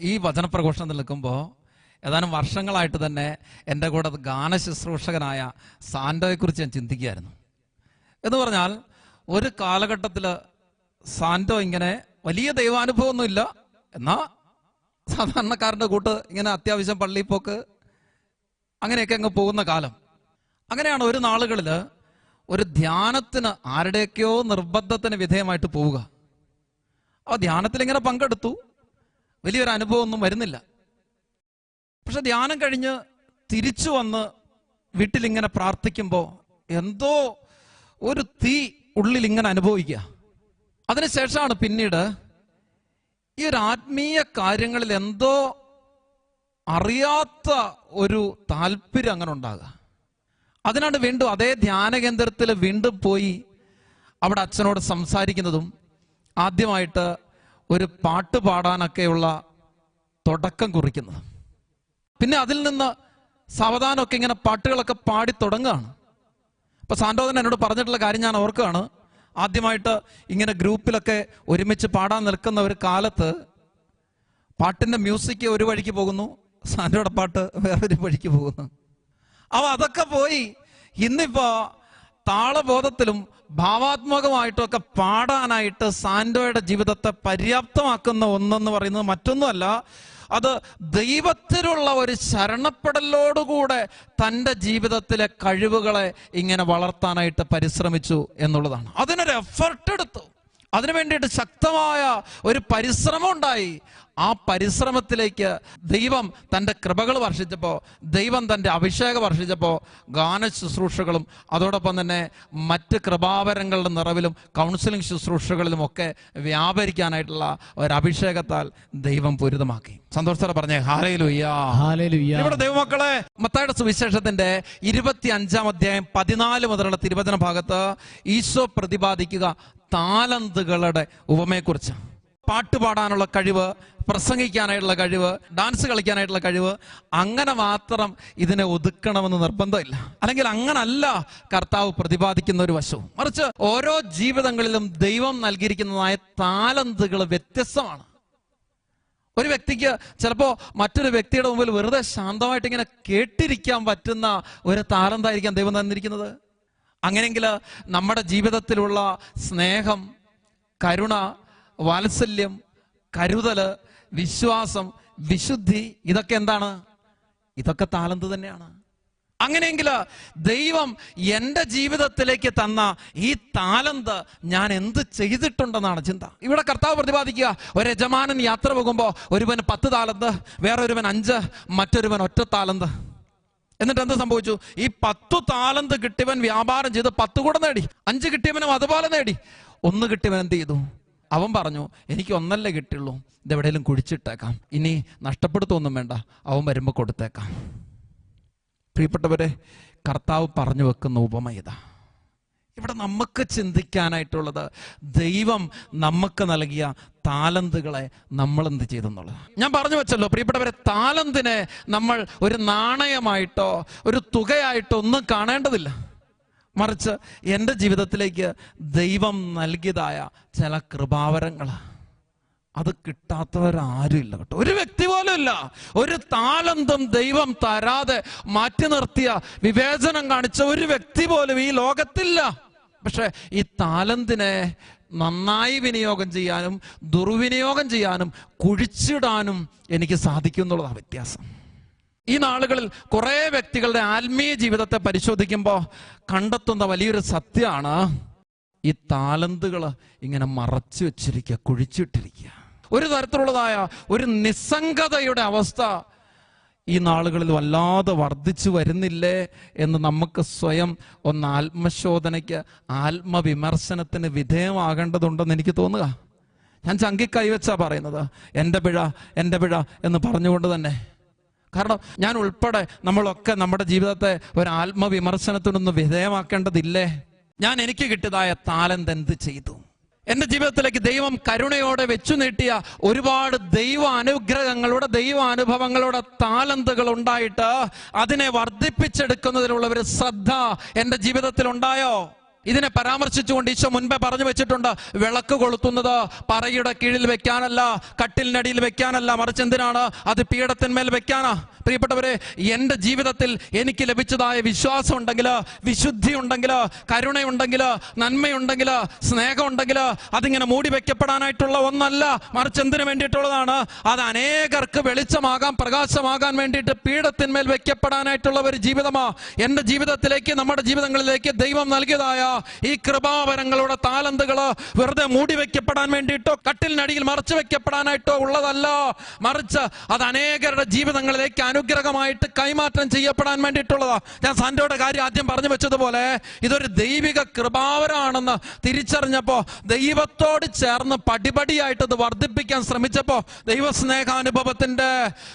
ഈ വചനപ്രഘോഷണത്തിൽ നിൽക്കുമ്പോൾ ഏതാനും വർഷങ്ങളായിട്ട് തന്നെ എന്റെ കൂടെ ഗാന ശുശ്രൂഷകനായ സാൻഡോയെക്കുറിച്ച് ഞാൻ ചിന്തിക്കുകയായിരുന്നു. എന്ന് പറഞ്ഞാൽ ഒരു കാലഘട്ടത്തിൽ സാൻഡോ ഇങ്ങനെ വലിയ ദൈവാനുഭവമൊന്നുമില്ല. എന്നാ സാധാരണക്കാരന്റെ കൂട്ട് ഇങ്ങനെ അത്യാവശ്യം പോക്ക് അങ്ങനെയൊക്കെ അങ്ങ് പോകുന്ന കാലം. അങ്ങനെയാണ് ഒരു നാളുകളിൽ ഒരു ധ്യാനത്തിന് ആരുടെയൊക്കെയോ നിർബന്ധത്തിന് വിധേയമായിട്ട് പോവുക. ആ ധ്യാനത്തിൽ ഇങ്ങനെ പങ്കെടുത്തു. വലിയൊരു അനുഭവമൊന്നും വരുന്നില്ല. പക്ഷെ ധ്യാനം കഴിഞ്ഞ് തിരിച്ചു വന്ന് വീട്ടിലിങ്ങനെ പ്രാർത്ഥിക്കുമ്പോൾ എന്തോ ഒരു തീ ഉള്ളിൽ ഇങ്ങനെ അനുഭവിക്കുക അതിനുശേഷമാണ് പിന്നീട് ഈ ഒരു ആത്മീയ കാര്യങ്ങളിൽ എന്തോ അറിയാത്ത ഒരു താല്പര്യം അങ്ങനെ ഉണ്ടാകുക. അതിനാണ് വീണ്ടും അതേ ധ്യാന കേന്ദ്രത്തിൽ വീണ്ടും പോയി അവിടെ അച്ഛനോട് സംസാരിക്കുന്നതും ആദ്യമായിട്ട് ഒരു പാട്ട് പാടാനൊക്കെയുള്ള തുടക്കം കുറിക്കുന്നത്. പിന്നെ അതിൽ നിന്ന് സാവധാനമൊക്കെ ഇങ്ങനെ പാട്ടുകളൊക്കെ പാടി തുടങ്ങുകയാണ്. അപ്പൊ സാന്റോദൻ എന്നോട് പറഞ്ഞിട്ടുള്ള കാര്യം ഞാൻ ഓർക്കുകയാണ്. ആദ്യമായിട്ട് ഇങ്ങനെ ഗ്രൂപ്പിലൊക്കെ ഒരുമിച്ച് പാടാൻ നിൽക്കുന്ന ഒരു കാലത്ത് പാട്ടിന്റെ മ്യൂസിക് ഒരു വഴിക്ക് പോകുന്നു സാന്റോയുടെ പാട്ട് വേറൊരു വഴിക്ക് പോകുന്നു. അവ അതൊക്കെ പോയി ഇന്നിപ്പോ താളബോധത്തിലും ഭാവാത്മകമായിട്ടും ഒക്കെ പാടാനായിട്ട് സാൻഡോയുടെ ജീവിതത്തെ പര്യാപ്തമാക്കുന്ന ഒന്നെന്ന് പറയുന്നത് മറ്റൊന്നുമല്ല അത് ദൈവത്തിലുള്ള ഒരു ശരണപ്പെടലോടുകൂടെ തന്റെ ജീവിതത്തിലെ കഴിവുകളെ ഇങ്ങനെ വളർത്താനായിട്ട് പരിശ്രമിച്ചു എന്നുള്ളതാണ്. അതിനൊരു എഫർട്ട് എടുത്തു. അതിനു വേണ്ടിയിട്ട് ശക്തമായ ഒരു പരിശ്രമം ഉണ്ടായി. ആ പരിശ്രമത്തിലേക്ക് ദൈവം തന്റെ കൃപകൾ വർഷിച്ചപ്പോൾ ദൈവം തന്റെ അഭിഷേകം വർഷിച്ചപ്പോൾ ഗാന ശുശ്രൂഷകളും അതോടൊപ്പം തന്നെ മറ്റ് കൃപാവരങ്ങളുടെ നിറവിലും കൗൺസിലിംഗ് ശുശ്രൂഷകളിലും ഒക്കെ വ്യാപരിക്കാനായിട്ടുള്ള ഒരു അഭിഷേകത്താൽ ദൈവം പൂരിതമാക്കി. സന്തോഷത്തോടെ പറഞ്ഞേ ഇവിടെ ദൈവമക്കളെ മത്തായുടെ സുവിശേഷത്തിന്റെ ഇരുപത്തി അഞ്ചാം അധ്യായം പതിനാല് മുതലുള്ള തിരുവചന ഭാഗത്ത് ഈശോ പ്രതിപാദിക്കുക താലന്തുകളുടെ ഉപമയെക്കുറിച്ച്. പാട്ട് പാടാനുള്ള കഴിവ് പ്രസംഗിക്കാനായിട്ടുള്ള കഴിവ് ഡാൻസ് കളിക്കാനായിട്ടുള്ള കഴിവ് അങ്ങനെ മാത്രം ഇതിനെ ഒതുക്കണമെന്ന് നിർബന്ധമില്ല. അല്ലെങ്കിൽ അങ്ങനല്ല കർത്താവ് പ്രതിപാദിക്കുന്ന ഒരു വശവും. മറിച്ച് ഓരോ ജീവിതങ്ങളിലും ദൈവം നൽകിയിരിക്കുന്നതായ താലന്തുകൾ വ്യത്യസ്തമാണ്. ഒരു വ്യക്തിക്ക് ചിലപ്പോൾ മറ്റൊരു വ്യക്തിയുടെ മുമ്പിൽ വെറുതെ ശാന്തമായിട്ട് ഇങ്ങനെ കേട്ടിരിക്കാൻ പറ്റുന്ന ഒരു താലന്തായിരിക്കാം ദൈവം തന്നിരിക്കുന്നത്. അങ്ങനെയെങ്കിൽ നമ്മുടെ ജീവിതത്തിലുള്ള സ്നേഹം കരുണ വാത്സല്യം കരുതൽ വിശ്വാസം വിശുദ്ധി ഇതൊക്കെ എന്താണ്? ഇതൊക്കെ താലന്ത് തന്നെയാണ്. അങ്ങനെയെങ്കിൽ ദൈവം എന്റെ ജീവിതത്തിലേക്ക് തന്ന ഈ താലന്ത് ഞാൻ എന്ത് ചെയ്തിട്ടുണ്ടെന്നാണ് ചിന്ത. ഇവിടെ കർത്താവ് പ്രതിപാദിക്കുക ഒരു യജമാനൻ യാത്ര പോകുമ്പോൾ ഒരുവൻ പത്ത് താലന്ത് വേറൊരുവൻ അഞ്ച് മറ്റൊരുവൻ ഒറ്റ താലന്ത്. എന്നിട്ട് എന്ത് സംഭവിച്ചു? ഈ പത്തു താലന്ത് കിട്ടിയവൻ വ്യാപാരം ചെയ്ത് പത്ത് കൂടെ നേടി. അഞ്ച് കിട്ടിയവനും അതുപോലെ നേടി. ഒന്ന് കിട്ടിയവൻ എന്ത് ചെയ്തു? അവൻ പറഞ്ഞു എനിക്ക് ഒന്നല്ലേ കിട്ടിയുള്ളൂ. ഇതെവിടെയെങ്കിലും കുഴിച്ചിട്ടേക്കാം. ഇനി നഷ്ടപ്പെടുത്തൊന്നും വേണ്ട. അവൻ വരുമ്പോൾ കൊടുത്തേക്കാം. പ്രിയപ്പെട്ടവരെ കർത്താവ് പറഞ്ഞു വെക്കുന്ന ഉപമ ഇതാ. ഇവിടെ നമുക്ക് ചിന്തിക്കാനായിട്ടുള്ളത് ദൈവം നമുക്ക് നൽകിയ താലന്തുകളെ നമ്മൾ എന്ത് ചെയ്തെന്നുള്ളത്. ഞാൻ പറഞ്ഞു വെച്ചല്ലോ പ്രിയപ്പെട്ടവരെ താലന്തിനെ നമ്മൾ ഒരു നാണയമായിട്ടോ ഒരു തുകയായിട്ടോ ഒന്നും കാണേണ്ടതില്ല. മറിച്ച് എന്റെ ജീവിതത്തിലേക്ക് ദൈവം നൽകിയതായ ചില കൃപാവരങ്ങൾ അത് കിട്ടാത്തവരാരും ഇല്ല കേട്ടോ. ഒരു വ്യക്തി പോലും ഇല്ല. ഒരു താലന്തും ദൈവം തരാതെ മാറ്റി നിർത്തിയ വിവേചനം കാണിച്ച ഒരു വ്യക്തി പോലും ഈ ലോകത്തില്ല. പക്ഷെ ഈ താലന്തിനെ നന്നായി വിനിയോഗം ചെയ്യാനും ദുർവിനിയോഗം ചെയ്യാനും കുഴിച്ചിടാനും എനിക്ക് സാധിക്കും എന്നുള്ളതാണ് വ്യത്യാസം. ഈ നാളുകളിൽ കുറേ വ്യക്തികളുടെ ആത്മീയ ജീവിതത്തെ പരിശോധിക്കുമ്പോൾ കണ്ടെത്തുന്ന വലിയൊരു സത്യമാണ് ഈ താലന്തുകൾ ഇങ്ങനെ മറച്ചു വെച്ചിരിക്കുക കുഴിച്ചിട്ടിരിക്കുക. ഒരു തരത്തിലുള്ളതായ ഒരു നിസ്സംഗതയുടെ അവസ്ഥ ഈ നാളുകളിൽ വല്ലാതെ വർദ്ധിച്ചു വരുന്നില്ലേ എന്ന് നമുക്ക് സ്വയം ഒന്ന് ആത്മശോധനയ്ക്ക് ആത്മവിമർശനത്തിന് വിധേയമാകേണ്ടതുണ്ടെന്ന് എനിക്ക് തോന്നുക. ഞാൻ ചങ്കി കൈവച്ചാ പറയുന്നത്. എന്റെ പിഴ എന്റെ പിഴ എന്ന് പറഞ്ഞുകൊണ്ട് തന്നെ. കാരണം ഞാൻ ഉൾപ്പെടെ നമ്മളൊക്കെ നമ്മുടെ ജീവിതത്തെ ഒരു ആത്മവിമർശനത്തിനൊന്ന് വിധേയമാക്കേണ്ടതില്ലേ? ഞാൻ എനിക്ക് കിട്ടിയതായ താലന്ത് എന്ത് ചെയ്തു? എന്റെ ജീവിതത്തിലേക്ക് ദൈവം കരുണയോടെ വെച്ചു നീട്ടിയ ഒരുപാട് ദൈവ അനുഗ്രഹങ്ങളുടെ ദൈവ അനുഭവങ്ങളുടെ താലന്തുകൾ ഉണ്ടായിട്ട് അതിനെ വർദ്ധിപ്പിച്ചെടുക്കുന്നതിനുള്ള ഒരു ശ്രദ്ധ എന്റെ ജീവിതത്തിൽ ഉണ്ടായോ ഇതിനെ പരാമർശിച്ചുകൊണ്ട് ഈശോ മുൻപേ പറഞ്ഞു വെച്ചിട്ടുണ്ട് വിളക്ക് കൊളുത്തുന്നത് പറയുടെ കീഴിൽ വെക്കാനല്ല കട്ടിലിനടിയിൽ വെക്കാനല്ല. മറിച്ച് എന്തിനാണ്? അത് പീഠത്തിന്മേൽ വെക്കാനാ. പ്രിയപ്പെട്ടവരെ എന്റെ ജീവിതത്തിൽ എനിക്ക് ലഭിച്ചതായ വിശ്വാസം ഉണ്ടെങ്കിൽ വിശുദ്ധി ഉണ്ടെങ്കിൽ കരുണയുണ്ടെങ്കിൽ നന്മയുണ്ടെങ്കിൽ സ്നേഹമുണ്ടെങ്കിൽ അതിങ്ങനെ മൂടി വെക്കപ്പെടാനായിട്ടുള്ള ഒന്നല്ല. മറിച്ച് എന്തിനു വേണ്ടിയിട്ടുള്ളതാണ്? അത് അനേകർക്ക് വെളിച്ചമാകാൻ പ്രകാശമാകാൻ വേണ്ടിയിട്ട് പീഠത്തിന്മേൽ വെക്കപ്പെടാനായിട്ടുള്ള ഒരു ജീവിതമാ. എന്റെ ജീവിതത്തിലേക്ക് നമ്മുടെ ജീവിതങ്ങളിലേക്ക് ദൈവം നൽകിയതായ ഈ കൃപാവരങ്ങളുടെ താലന്തുകൾ വെറുതെ മൂടി വെക്കപ്പെടാൻ വേണ്ടിയിട്ടോ കട്ടിലിനടിയിൽ മറച്ചു വെക്കപ്പെടാനായിട്ടോ ഉള്ളതല്ല. മറിച്ച് അത് അനേകരുടെ ജീവിതങ്ങളിലേക്ക് അനുഗ്രഹമായിട്ട് കൈമാറ്റം ചെയ്യപ്പെടാൻ വേണ്ടിയിട്ടുള്ളതാ. ഞാൻ സാന്റോയുടെ കാര്യം ആദ്യം പറഞ്ഞു വെച്ചതുപോലെ ഇതൊരു ദൈവിക കൃപാവരമാണെന്ന് തിരിച്ചറിഞ്ഞപ്പോ ദൈവത്തോട് ചേർന്ന് പടിപടിയായിട്ട് അത് വർദ്ധിപ്പിക്കാൻ ശ്രമിച്ചപ്പോ ദൈവസ്നേഹാനുഭവത്തിന്റെ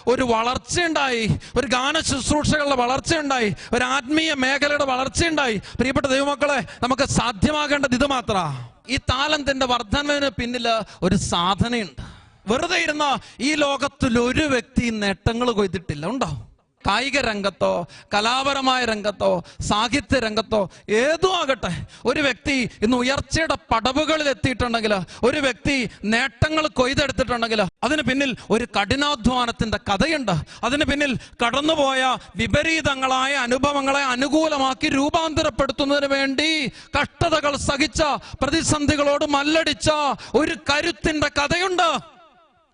ഒരു വളർച്ചയുണ്ടായി ഒരു ഗാന ശുശ്രൂഷകളുടെ വളർച്ചയുണ്ടായി ഒരു ആത്മീയ മേഖലയുടെ വളർച്ചയുണ്ടായി. പ്രിയപ്പെട്ട ദൈവമക്കളെ നമുക്ക് സാധ്യമാകേണ്ടത് ഇത് മാത്ര. ഈ താലന്തിന്റെ വർധനവിന് പിന്നിൽ ഒരു സാധനയുണ്ട്. വെറുതെ ഇരുന്ന ഈ ലോകത്തിൽ ഒരു വ്യക്തി നേട്ടങ്ങൾ കൊയ്തിട്ടില്ല. ഉണ്ടോ? കായിക രംഗത്തോ കലാപരമായ രംഗത്തോ സാഹിത്യ രംഗത്തോ ഏതോ ആകട്ടെ ഒരു വ്യക്തി ഇന്ന് ഉയർച്ചയുടെ പടവുകളിൽ എത്തിയിട്ടുണ്ടെങ്കിൽ ഒരു വ്യക്തി നേട്ടങ്ങൾ കൊയ്തെടുത്തിട്ടുണ്ടെങ്കിൽ അതിന് പിന്നിൽ ഒരു കഠിനാധ്വാനത്തിന്റെ കഥയുണ്ട്. അതിന് പിന്നിൽ കടന്നുപോയ വിപരീതങ്ങളായ അനുഭവങ്ങളെ അനുകൂലമാക്കി രൂപാന്തരപ്പെടുത്തുന്നതിന് വേണ്ടി കഷ്ടതകൾ സഹിച്ച പ്രതിസന്ധികളോട് മല്ലടിച്ച ഒരു കരുത്തിന്റെ കഥയുണ്ട്.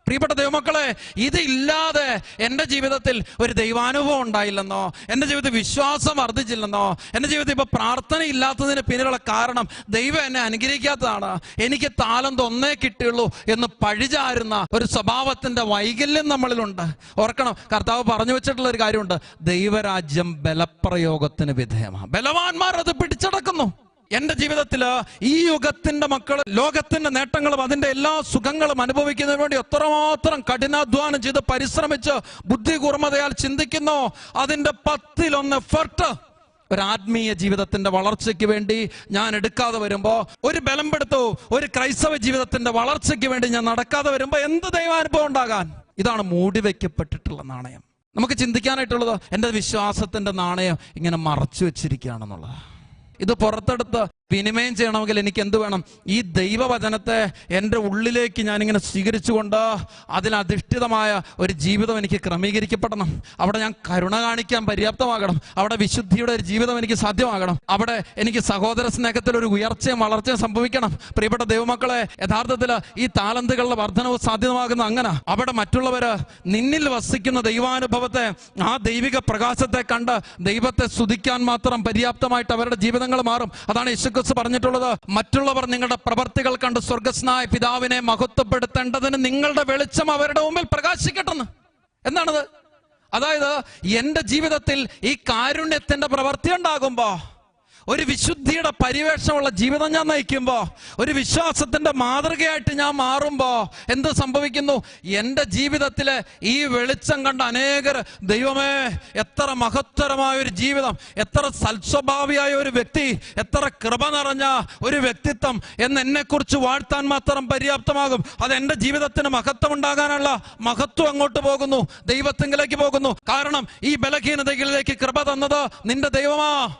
പ്രിയപ്പെട്ട ദൈവമക്കളെ ഇതില്ലാതെ എന്റെ ജീവിതത്തിൽ ഒരു ദൈവാനുഭവം ഉണ്ടായില്ലെന്നോ എന്റെ ജീവിതത്തിൽ വിശ്വാസം വർദ്ധിച്ചില്ലെന്നോ എന്റെ ജീവിതത്തിൽ ഇപ്പോൾ പ്രാർത്ഥന ഇല്ലാത്തതിന് പിന്നിലുള്ള കാരണം ദൈവം എന്നെ അനുഗ്രഹിക്കാത്തതാണ്. എനിക്ക് താലന്ത് ഒന്നേ കിട്ടിയുള്ളൂ എന്ന് പഴിചാരുന്ന ഒരു സ്വഭാവത്തിന്റെ വൈകല്യം നമ്മളിലുണ്ട്. ഓർക്കണം കർത്താവ് പറഞ്ഞു വെച്ചിട്ടുള്ള ഒരു കാര്യമുണ്ട്. ദൈവരാജ്യം ബലപ്രയോഗത്തിന് വിധേയമാണ്. ബലവാന്മാർ അത് പിടിച്ചടക്കുന്നു. എന്റെ ജീവിതത്തിൽ ഈ യുഗത്തിന്റെ മക്കൾ ലോകത്തിന്റെ നേട്ടങ്ങളും അതിന്റെ എല്ലാ സുഖങ്ങളും അനുഭവിക്കുന്നതിന് വേണ്ടി എത്രമാത്രം കഠിനാധ്വാനം ചെയ്ത് പരിശ്രമിച്ച് ബുദ്ധി കൂർമ്മതയാൽ ചിന്തിക്കുന്നു. അതിന്റെ പത്തിലൊന്ന് എഫർട്ട് ഒരു ആത്മീയ ജീവിതത്തിന്റെ വളർച്ചയ്ക്ക് വേണ്ടി ഞാൻ എടുക്കാതെ വരുമ്പോ ഒരു ബലം പെടുത്തു ഒരു ക്രൈസ്തവ ജീവിതത്തിന്റെ വളർച്ചയ്ക്ക് വേണ്ടി ഞാൻ നടക്കാതെ വരുമ്പോ എന്ത് ദൈവാനുഭവം ഉണ്ടാകാൻ? ഇതാണ് മൂടി വെക്കപ്പെട്ടിട്ടുള്ള നാണയം. നമുക്ക് ചിന്തിക്കാനായിട്ടുള്ളത് എന്റെ വിശ്വാസത്തിന്റെ നാണയം ഇങ്ങനെ മറച്ചു വെച്ചിരിക്കുകയാണെന്നുള്ളത് ഇത് പുറത്തെടുത്ത് വിനിമയം ചെയ്യണമെങ്കിൽ എനിക്ക് എന്ത് വേണം? ഈ ദൈവവചനത്തെ എന്റെ ഉള്ളിലേക്ക് ഞാനിങ്ങനെ സ്വീകരിച്ചുകൊണ്ട് അതിലധിഷ്ഠിതമായ ഒരു ജീവിതം എനിക്ക് ക്രമീകരിക്കപ്പെടണം. അവിടെ ഞാൻ കരുണ കാണിക്കാൻ പര്യാപ്തമാകണം. അവിടെ വിശുദ്ധിയുടെ ഒരു ജീവിതം എനിക്ക് സാധ്യമാകണം. അവിടെ എനിക്ക് സഹോദര സ്നേഹത്തിൽ ഒരു ഉയർച്ചയും വളർച്ചയും സംഭവിക്കണം. പ്രിയപ്പെട്ട ദൈവമക്കളെ യഥാർത്ഥത്തിൽ ഈ താലന്തുകളുടെ വർധനവ് സാധ്യമാകുന്ന അങ്ങനെ അവിടെ മറ്റുള്ളവര് നിന്നിൽ വസിക്കുന്ന ദൈവാനുഭവത്തെ ആ ദൈവിക പ്രകാശത്തെ കണ്ട് ദൈവത്തെ സ്തുതിക്കാൻ മാത്രം പര്യാപ്തമായിട്ട് അവരുടെ ജീവിതങ്ങൾ മാറും. അതാണ് യേശുക്രിസ്തു പറഞ്ഞിട്ടുള്ളത് മറ്റുള്ളവർ നിങ്ങളുടെ പ്രവർത്തികൾ കണ്ട് സ്വർഗസ്നായ പിതാവിനെ മഹത്വപ്പെടുത്തേണ്ടതിന് നിങ്ങളുടെ വെളിച്ചം അവരുടെ മുമ്പിൽ പ്രകാശിക്കട്ടെന്ന്. എന്താണത്? അതായത് എന്റെ ജീവിതത്തിൽ ഈ കാരുണ്യത്തിന്റെ പ്രവൃത്തി ഉണ്ടാകുമ്പോ ഒരു വിശുദ്ധിയുടെ പരിവേഷമുള്ള ജീവിതം ഞാൻ നയിക്കുമ്പോൾ ഒരു വിശ്വാസത്തിന്റെ മാതൃകയായിട്ട് ഞാൻ മാറുമ്പോൾ എന്ത് സംഭവിക്കുന്നു? എന്റെ ജീവിതത്തിൽ ഈ വെളിച്ചം കണ്ട അനേകർ ദൈവമേ എത്ര മഹത്തരമായ ഒരു ജീവിതം എത്ര സൽസ്വഭാവിയായ ഒരു വ്യക്തി എത്ര കൃപ നിറഞ്ഞ ഒരു വ്യക്തിത്വം എന്ന് എന്നെക്കുറിച്ച് വാഴ്ത്താൻ മാത്രം പര്യാപ്തമാകും. അത് എന്റെ ജീവിതത്തിന് മഹത്വം ഉണ്ടാകാനുള്ള മഹത്വം അങ്ങോട്ട് പോകുന്നു ദൈവത്തിങ്കിലേക്ക് പോകുന്നു. കാരണം ഈ ബലഹീനതകളിലേക്ക് കൃപ തന്നത് നിന്റെ ദൈവമാ.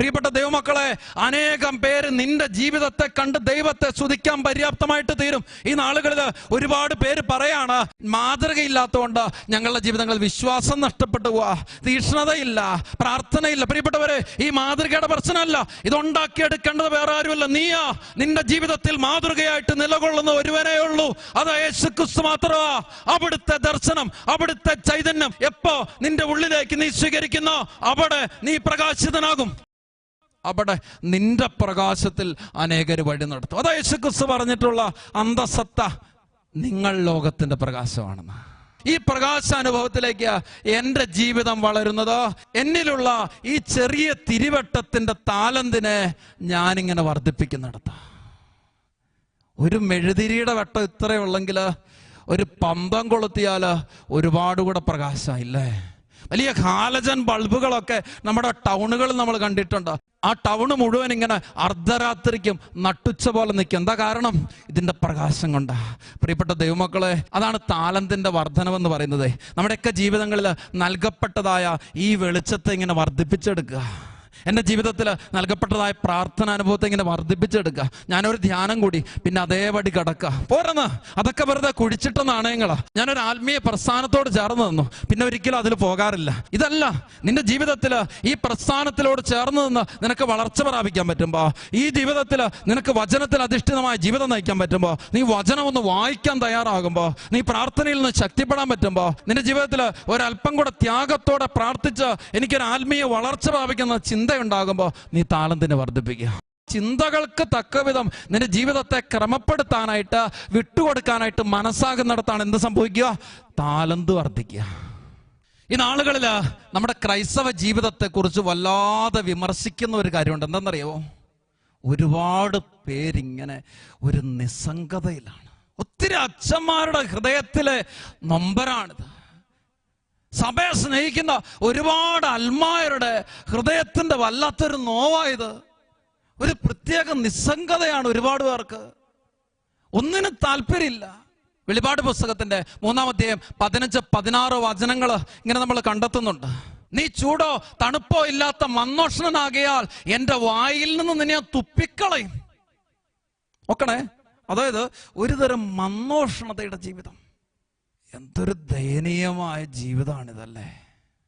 പ്രിയപ്പെട്ട ദൈവമക്കളെ അനേകം പേര് നിന്റെ ജീവിതത്തെ കണ്ട് ദൈവത്തെ സ്തുതിക്കാൻ പര്യാപ്തമായിട്ട് തീരും. ഈ നാളുകളിൽ ഒരുപാട് പേര് പറയാണ് മാതൃകയില്ലാത്തതുകൊണ്ട് ഞങ്ങളുടെ ജീവിതങ്ങളിൽ വിശ്വാസം നഷ്ടപ്പെട്ടു പോവാ തീക്ഷ്ണതയില്ല പ്രാർത്ഥനയില്ല. പ്രിയപ്പെട്ടവരെ ഈ മാതൃകയുടെ പ്രശ്നമല്ല. ഇതുണ്ടാക്കിയെടുക്കേണ്ടത് വേറെ ആരുമല്ല. നീയാ നിന്റെ ജീവിതത്തിൽ മാതൃകയായിട്ട് നിലകൊള്ളുന്ന ഒരുവനേ ഉള്ളൂ. അത് യേശു ക്രിസ്തു മാത്രമാ. അവിടുത്തെ ദർശനം അവിടുത്തെ ചൈതന്യം എപ്പോ നിന്റെ ഉള്ളിലേക്ക് നീ സ്വീകരിക്കുന്നോ അവിടെ നീ പ്രകാശിതനാകും. അവിടെ നിന്റെ പ്രകാശത്തിൽ അനേകർ വഴി നടത്തും. അതാ യേശുക്രിസ്തു പറഞ്ഞിട്ടുള്ള അന്തസത്ത നിങ്ങൾ ലോകത്തിന്റെ പ്രകാശമാണെന്ന്. ഈ പ്രകാശാനുഭവത്തിലേക്ക് എന്റെ ജീവിതം വളരുന്നത് എന്നിലുള്ള ഈ ചെറിയ തിരിവട്ടത്തിന്റെ താലന്തിനെ ഞാനിങ്ങനെ വർദ്ധിപ്പിക്കുന്നിടത്ത. ഒരു മെഴുതിരിയുടെ വെട്ടം ഇത്രയുള്ളെങ്കിൽ ഒരു പമ്പം കൊളുത്തിയാൽ ഒരുപാട് കൂടെ പ്രകാശം ഇല്ലേ വലിയ ഹാലജൻ ബൾബുകളൊക്കെ നമ്മുടെ ടൗണുകളിൽ നമ്മൾ കണ്ടിട്ടുണ്ട്. ആ ടൗണ് മുഴുവൻ ഇങ്ങനെ അർദ്ധരാത്രിക്കും നട്ടുച്ച പോലെ നിൽക്കും. എന്താ കാരണം? ഇതിന്റെ പ്രകാശം കൊണ്ടാ. പ്രിയപ്പെട്ട ദൈവമക്കളെ അതാണ് താലന്തിന്റെ വർധനമെന്ന് പറയുന്നത്. നമ്മുടെയൊക്കെ ജീവിതങ്ങളിൽ നൽകപ്പെട്ടതായ ഈ വെളിച്ചത്തെ ഇങ്ങനെ വർദ്ധിപ്പിച്ചെടുക്കുക. എന്റെ ജീവിതത്തിൽ നൽകപ്പെട്ടതായ പ്രാർത്ഥന അനുഭവത്തെ ഇങ്ങനെ വർദ്ധിപ്പിച്ചെടുക്കുക ഞാനൊരു ധ്യാനം കൂടി പിന്നെ അതേപടി കിടക്കുക പോരെന്ന്. അതൊക്കെ വെറുതെ കുഴിച്ചിട്ട നാണയങ്ങളാ. ഞാനൊരു ആത്മീയ പ്രസ്ഥാനത്തോട് ചേർന്ന് നിന്നു. പിന്നെ ഒരിക്കലും അതിൽ പോകാറില്ല. ഇതല്ല നിന്റെ ജീവിതത്തിൽ ഈ പ്രസ്ഥാനത്തിലോട് ചേർന്ന് നിന്ന് നിനക്ക് വളർച്ച പ്രാപിക്കാൻ പറ്റുമ്പോ ഈ ജീവിതത്തിൽ നിനക്ക് വചനത്തിൽ അധിഷ്ഠിതമായ ജീവിതം നയിക്കാൻ പറ്റുമ്പോ നീ വചനം ഒന്ന് വായിക്കാൻ തയ്യാറാകുമ്പോ നീ പ്രാർത്ഥനയിൽ നിന്ന് ശക്തിപ്പെടാൻ പറ്റുമ്പോ നിന്റെ ജീവിതത്തിൽ ഒരല്പം കൂടെ ത്യാഗത്തോടെ പ്രാർത്ഥിച്ച് എനിക്കൊരു ആത്മീയ വളർച്ച പ്രാപിക്കുന്ന ചിന്തയുണ്ടാകുമ്പോൾ നീ താളം തന്നെ വർദ്ധിപ്പിക്കുക. ചിന്തകൾക്ക് തക്കവിധം നിന്റെ ജീവിതത്തെ ക്രമപ്പെടുത്താനായിട്ട് വിട്ടുകൊടുക്കാനായിട്ട് മനസ്സാകുന്നിടത്താണ് എന്ത് സംഭവിക്കുക? താലന്ത് വർദ്ധിക്കുക. ഈ നാളുകളിൽ നമ്മുടെ ക്രൈസ്തവ ജീവിതത്തെക്കുറിച്ച് വല്ലാതെ വിമർശിക്കുന്ന ഒരു കാര്യമുണ്ട്. എന്താണെന്നറിയോ ഒരുപാട് പേരിങ്ങനെ ഒരു നിസ്സംഗതയിലാണ്. ഒത്തിരി അച്ഛന്മാരുടെ ഹൃദയത്തിലെ നൊമ്പരാണിത്. സഭയെ സ്നേഹിക്കുന്ന ഒരുപാട് അൽമായരുടെ ഹൃദയത്തിന്റെ വല്ലാത്തൊരു നോവായത്. ഒരു പ്രത്യേക നിസ്സംഗതയാണ് ഒരുപാട് പേർക്ക്. ഒന്നിനും താല്പര്യമില്ല. വെളിപാട് പുസ്തകത്തിന്റെ മൂന്നാമധ്യം പതിനഞ്ച് പതിനാറ് വചനങ്ങൾ ഇങ്ങനെ നമ്മൾ കണ്ടെത്തുന്നുണ്ട്. നീ ചൂടോ തണുപ്പോ ഇല്ലാത്ത മന്നോഷണനാകിയാൽ എന്റെ വായിൽ നിന്ന് നിന്നെ തുപ്പിക്കളയും. നോക്കണേ അതായത് ഒരുതരം മന്നോഷണതയുടെ ജീവിതം. എന്തൊരു ദയനീയമായ ജീവിതമാണിതല്ലേ?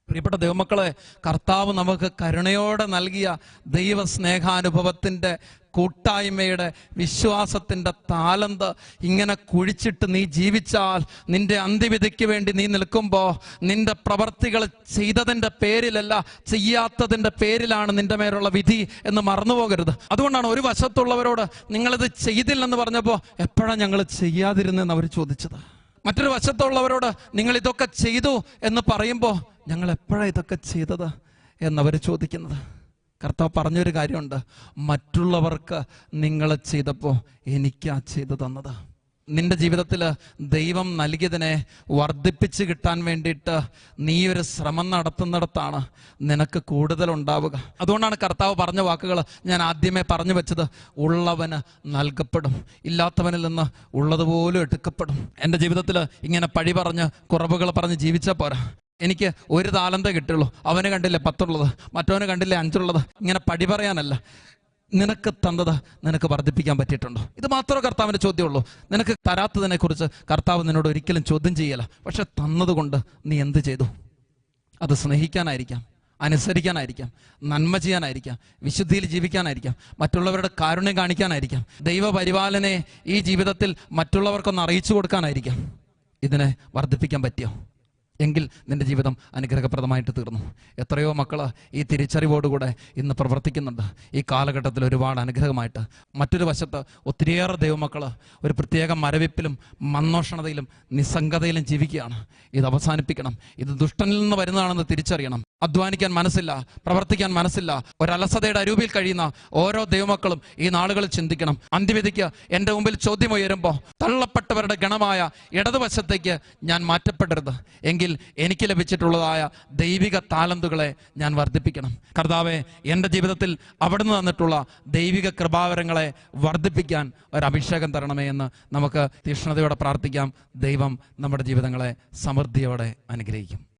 പ്രിയപ്പെട്ട ദൈവമക്കളെ കർത്താവ് നമുക്ക് കരുണയോടെ നൽകിയ ദൈവ സ്നേഹാനുഭവത്തിന്റെ കൂട്ടായ്മയുടെ വിശ്വാസത്തിന്റെ താലന്ത് ഇങ്ങനെ കുഴിച്ചിട്ട് നീ ജീവിച്ചാൽ നിന്റെ അന്ത്യവിധിക്ക് വേണ്ടി നീ നിൽക്കുമ്പോൾ നിന്റെ പ്രവർത്തികൾ ചെയ്തതിന്റെ പേരിലല്ല ചെയ്യാത്തതിന്റെ പേരിലാണ് നിന്റെ മേലുള്ള വിധി എന്ന് മറന്നുപോകരുത്. അതുകൊണ്ടാണ് ഒരു വശത്തുള്ളവരോട് നിങ്ങളിത് ചെയ്തില്ലെന്ന് പറഞ്ഞപ്പോൾ എപ്പോഴാണ് ഞങ്ങൾ ചെയ്യാതിരുന്നെന്ന് അവർ ചോദിച്ചത്? മറ്റൊരു വശത്തുള്ളവരോട് നിങ്ങൾ ഇതൊക്കെ ചെയ്തു എന്ന് പറയുമ്പോൾ ഞങ്ങൾ എപ്പോഴാണ് ഇതൊക്കെ ചെയ്തത് എന്നവർ ചോദിക്കുന്നത്. കർത്താവ് പറഞ്ഞൊരു കാര്യമുണ്ട്. മറ്റുള്ളവർക്ക് നിങ്ങൾ ചെയ്തപ്പോൾ എനിക്കാ ചെയ്തു തന്നത്. നിന്റെ ജീവിതത്തിൽ ദൈവം നൽകിയതിനെ വർദ്ധിപ്പിച്ച് കിട്ടാൻ വേണ്ടിയിട്ട് നീ ഒരു ശ്രമം നടത്തുന്നിടത്താണ് നിനക്ക് കൂടുതൽ ഉണ്ടാവുക അതുകൊണ്ടാണ് കർത്താവ് പറഞ്ഞ വാക്കുകൾ ഞാൻ ആദ്യമേ പറഞ്ഞു വെച്ചത്. ഉള്ളവന് നൽകപ്പെടും. ഇല്ലാത്തവനിൽ നിന്ന് ഉള്ളതുപോലും എടുക്കപ്പെടും. എന്റെ ജീവിതത്തിൽ ഇങ്ങനെ പഴി പറഞ്ഞ് കുറവുകൾ പറഞ്ഞ് ജീവിച്ചാൽ പോരാ. എനിക്ക് ഒരു താലന്തേ കിട്ടുള്ളൂ അവന് കണ്ടില്ലേ പത്തുള്ളത് മറ്റവന് കണ്ടില്ലേ അഞ്ചുള്ളത്. ഇങ്ങനെ പടി പറയാനല്ല. നിനക്ക് തന്നത് നിനക്ക് വർദ്ധിപ്പിക്കാൻ പറ്റിയിട്ടുണ്ടോ? ഇത് മാത്രമേ കർത്താവിന്റെ ചോദ്യമുള്ളൂ. നിനക്ക് തരാത്തതിനെക്കുറിച്ച് കർത്താവ് നിന്നോട് ഒരിക്കലും ചോദ്യം ചെയ്യല. പക്ഷെ തന്നതുകൊണ്ട് നീ എന്ത് ചെയ്തു? അത് സ്നേഹിക്കാനായിരിക്കാം അനുസരിക്കാനായിരിക്കാം നന്മ ചെയ്യാനായിരിക്കാം വിശുദ്ധിയിൽ ജീവിക്കാനായിരിക്കാം മറ്റുള്ളവരുടെ കാരുണ്യം കാണിക്കാനായിരിക്കാം ദൈവപരിപാലനെ ഈ ജീവിതത്തിൽ മറ്റുള്ളവർക്കൊന്ന് അറിയിച്ചു കൊടുക്കാനായിരിക്കാം. ഇതിനെ വർദ്ധിപ്പിക്കാൻ പറ്റിയോ? എങ്കിൽ നിന്റെ ജീവിതം അനുഗ്രഹപ്രദമായിട്ട് തീർന്നു. എത്രയോ മക്കൾ ഈ തിരിച്ചറിവോടുകൂടെ ഇന്ന് പ്രവർത്തിക്കുന്നുണ്ട്. ഈ കാലഘട്ടത്തിൽ ഒരുപാട് അനുഗ്രഹമായിട്ട്. മറ്റൊരു വശത്ത് ഒത്തിരിയേറെ ദൈവമക്കൾ ഒരു പ്രത്യേക മരവിപ്പിലും മന്നോഷണതയിലും നിസ്സംഗതയിലും ജീവിക്കുകയാണ്. ഇത് അവസാനിപ്പിക്കണം. ഇത് ദുഷ്ടനിൽ നിന്ന് വരുന്നതാണെന്ന് തിരിച്ചറിയണം. അധ്വാനിക്കാൻ മനസ്സില്ല പ്രവർത്തിക്കാൻ മനസ്സില്ല ഒരലസതയുടെ അരൂപിൽ കഴിയുന്ന ഓരോ ദൈവമക്കളും ഈ നാളുകളിൽ ചിന്തിക്കണം. അന്ത്യവിധിക്ക് എന്റെ മുമ്പിൽ ചോദ്യം ഉയരുമ്പോൾ തള്ളപ്പെട്ടവരുടെ ഗണമായ ഇടതുവശത്തേക്ക് ഞാൻ മാറ്റപ്പെടരുത്. എങ്കിൽ എനിക്ക് ലഭിച്ചിട്ടുള്ളതായ ദൈവിക താലന്തുകളെ ഞാൻ വർദ്ധിപ്പിക്കണം. കർത്താവെ എന്റെ ജീവിതത്തിൽ അവിടുന്ന് തന്നിട്ടുള്ള ദൈവിക കൃപാവരങ്ങളെ വർദ്ധിപ്പിക്കാൻ ഒരു അഭിഷേകം തരണമേ എന്ന് നമുക്ക് തീഷ്ണതയോടെ പ്രാർത്ഥിക്കാം. ദൈവം നമ്മുടെ ജീവിതങ്ങളെ സമൃദ്ധിയോടെ അനുഗ്രഹിക്കും.